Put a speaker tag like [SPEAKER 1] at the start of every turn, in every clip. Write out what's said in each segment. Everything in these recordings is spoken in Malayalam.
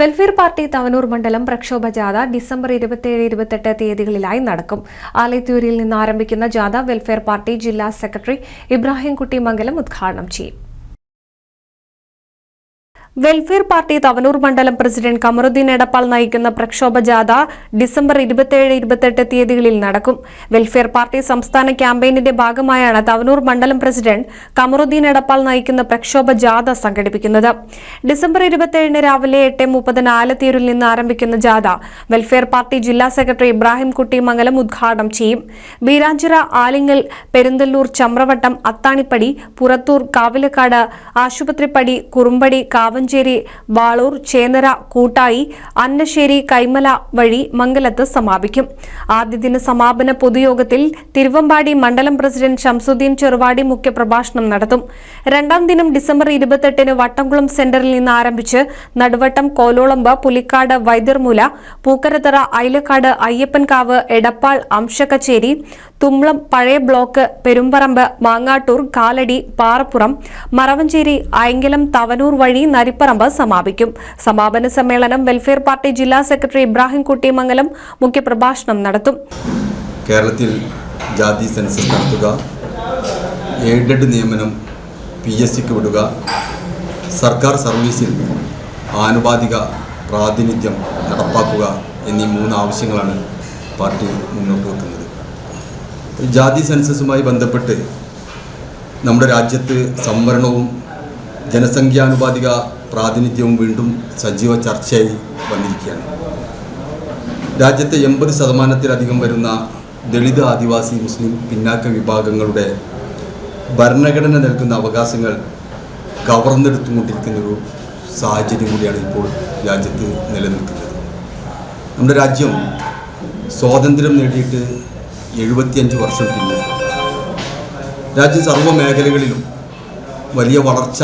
[SPEAKER 1] വെൽഫെയർ പാർട്ടി തവനൂർ മണ്ഡലം പ്രക്ഷോഭ ജാഥ ഡിസംബർ ഇരുപത്തിയേഴ് ഇരുപത്തെട്ട് തീയതികളിലായി നടക്കും. ആലത്തൂരിൽ നിന്ന് ആരംഭിക്കുന്ന ജാഥ വെൽഫെയർ പാർട്ടി ജില്ലാ സെക്രട്ടറി ഇബ്രാഹിംകുട്ടി മംഗലം ഉദ്ഘാടനം ചെയ്യും. വെൽഫെയർ പാർട്ടി തവനൂർ മണ്ഡലം പ്രസിഡന്റ് കമറുദ്ദീൻ എടപ്പാൾ നയിക്കുന്ന പ്രക്ഷോഭ ജാഥ ഡിസംബർ ഇരുപത്തിയേഴ് ഇരുപത്തെട്ട് തീയതികളിൽ നടക്കും. വെൽഫെയർ പാർട്ടി സംസ്ഥാന ക്യാമ്പയിനിന്റെ ഭാഗമായാണ് തവനൂർ മണ്ഡലം പ്രസിഡന്റ് കമറുദ്ദീൻ എടപ്പാൾ നയിക്കുന്ന പ്രക്ഷോഭ ജാഥ സംഘടിപ്പിക്കുന്നത്. ഡിസംബർ ഇരുപത്തിയേഴിന് രാവിലെ എട്ട് മുപ്പതിന് ആലത്തീരിൽ നിന്ന് ആരംഭിക്കുന്ന ജാഥ വെൽഫെയർ പാർട്ടി ജില്ലാ സെക്രട്ടറി ഇബ്രാഹിം കുട്ടി മംഗലം ഉദ്ഘാടനം ചെയ്യും. ബീരാഞ്ചിറ ആലിങ്ങൽ പെരുന്തല്ലൂർ ചമ്രവട്ടം അത്താണിപ്പടി പുറത്തൂർ കാവിലക്കാട് ആശുപത്രിപ്പടി കുറുമ്പടി കാവഞ്ചേരി വാളൂർ ചേന്നര കൂട്ടായി അന്നശ്ശേരി കൈമല വഴി മംഗലത്ത് സമാപിക്കും. ആദ്യദിന സമാപന പൊതുയോഗത്തിൽ തിരുവമ്പാടി മണ്ഡലം പ്രസിഡന്റ് ഷംസുദ്ദീൻ ചെറുവാടി മുഖ്യപ്രഭാഷണം നടത്തും. രണ്ടാം ദിനം ഡിസംബർ ഇരുപത്തെട്ടിന് വട്ടംകുളം സെന്ററിൽ നിന്ന് ആരംഭിച്ച് നടുവട്ടം കോലോളമ്പ് പുലിക്കാട് വൈദ്യർമൂല പൂക്കരത്തറ ഐലക്കാട് അയ്യപ്പൻകാവ് എടപ്പാൾ അംശക്കച്ചേരി തുമ്ളം പഴയ ബ്ലോക്ക് പെരുമ്പറമ്പ് മാങ്ങാട്ടൂർ കാലടി പാറപ്പുറം മറവഞ്ചേരി അയങ്കലം തവനൂർ വഴി നരിപ്പറമ്പ് സമാപിക്കും. സമാപന സമ്മേളനം വെൽഫെയർ പാർട്ടി ജില്ലാ സെക്രട്ടറി ഇബ്രാഹിം കുട്ടിമംഗലം മുഖ്യപ്രഭാഷണം നടത്തും.
[SPEAKER 2] കേരളത്തിൽ ജാതി സെൻസസ് നടത്തുക എയ്ഡഡ് നിയമനം പി എസ് സിക്ക് വിടുക സർക്കാർ സർവീസിൽ ആനുപാതിക പ്രാതിനിധ്യം നടപ്പാക്കുക എന്നീ മൂന്ന് ആവശ്യങ്ങളാണ് പാർട്ടി മുന്നോട്ട് വെക്കുന്നത്. ജാതി സെൻസസുമായി ബന്ധപ്പെട്ട് നമ്മുടെ രാജ്യത്ത് സംവരണവും ജനസംഖ്യാനുപാതിക പ്രാതിനിധ്യവും വീണ്ടും സജീവ ചർച്ചയായി വന്നിരിക്കുകയാണ്. രാജ്യത്തെ എൺപത് ശതമാനത്തിലധികം വരുന്ന ദളിത് ആദിവാസി മുസ്ലിം പിന്നാക്ക വിഭാഗങ്ങളുടെ ഭരണഘടന നൽകുന്ന അവകാശങ്ങൾ കവർന്നെടുത്തുകൊണ്ടിരിക്കുന്നൊരു സാഹചര്യം കൂടിയാണ് ഇപ്പോൾ രാജ്യത്ത് നിലനിൽക്കുന്നത്. നമ്മുടെ രാജ്യം സ്വാതന്ത്ര്യം നേടിയിട്ട് എഴുപത്തിയഞ്ച് വർഷം പിന്നിൽ. രാജ്യം സർവ മേഖലകളിലും വലിയ വളർച്ച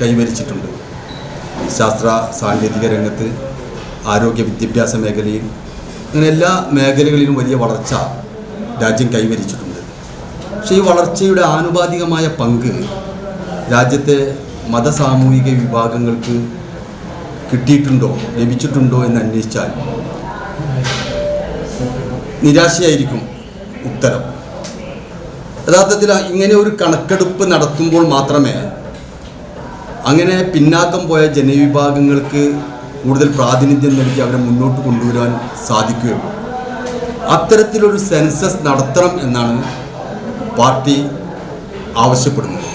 [SPEAKER 2] കൈവരിച്ചിട്ടുണ്ട്. ശാസ്ത്ര സാങ്കേതിക രംഗത്ത് ആരോഗ്യ വിദ്യാഭ്യാസ മേഖലയിൽ അങ്ങനെ എല്ലാ മേഖലകളിലും വലിയ വളർച്ച രാജ്യം കൈവരിച്ചിട്ടുണ്ട്. പക്ഷേ ഈ വളർച്ചയുടെ ആനുപാതികമായ പങ്ക് രാജ്യത്തെ മതസാമൂഹിക വിഭാഗങ്ങൾക്ക് കിട്ടിയിട്ടുണ്ടോ ലഭിച്ചിട്ടുണ്ടോ എന്ന് അന്വേഷിച്ചാൽ നിരാശയായിരിക്കും. ഉത്തരം. യഥാർത്ഥത്തിൽ ഇങ്ങനെ ഒരു കണക്കെടുപ്പ് നടത്തുമ്പോൾ മാത്രമേ അങ്ങനെ പിന്നാക്കം പോയ ജനവിഭാഗങ്ങൾക്ക് കൂടുതൽ പ്രാതിനിധ്യം നൽകി അവരെ മുന്നോട്ട് കൊണ്ടുവരാൻ സാധിക്കുകയുള്ളൂ. അത്തരത്തിലൊരു സെൻസസ് നടത്തണം എന്നാണ് പാർട്ടി ആവശ്യപ്പെടുന്നത്.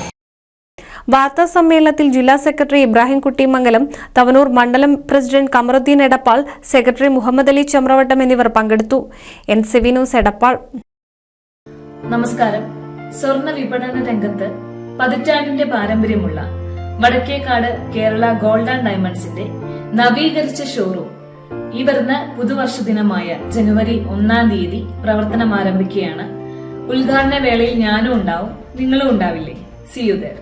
[SPEAKER 1] വാർത്താ സമ്മേളനത്തിൽ ജില്ലാ സെക്രട്ടറി ഇബ്രാഹിം കുട്ടിമംഗലം തവനൂർ മണ്ഡലം പ്രസിഡന്റ് കമറുദ്ദീൻ എടപ്പാൾ സെക്രട്ടറി മുഹമ്മദ് അലി ചമ്രവട്ടം എന്നിവർ പങ്കെടുത്തു. N സെവി news Edappal.
[SPEAKER 3] നമസ്കാരം. സ്വർണ വിപണന രംഗത്ത് പതിറ്റാണ്ടിന്റെ പാരമ്പര്യമുള്ള വടക്കേക്കാട് കേരള ഗോൾഡ് ആൻഡ് ഡയമണ്ട്സിന്റെ നവീകരിച്ച ഷോറൂം ഈ വരുന്ന പുതുവർഷ ദിനമായ ജനുവരി ഒന്നാം തീയതി പ്രവർത്തനം ആരംഭിക്കുകയാണ്. ഉദ്ഘാടന വേളയിൽ ഞാനും ഉണ്ടാവും നിങ്ങളും ഉണ്ടാവില്ലേ? C you there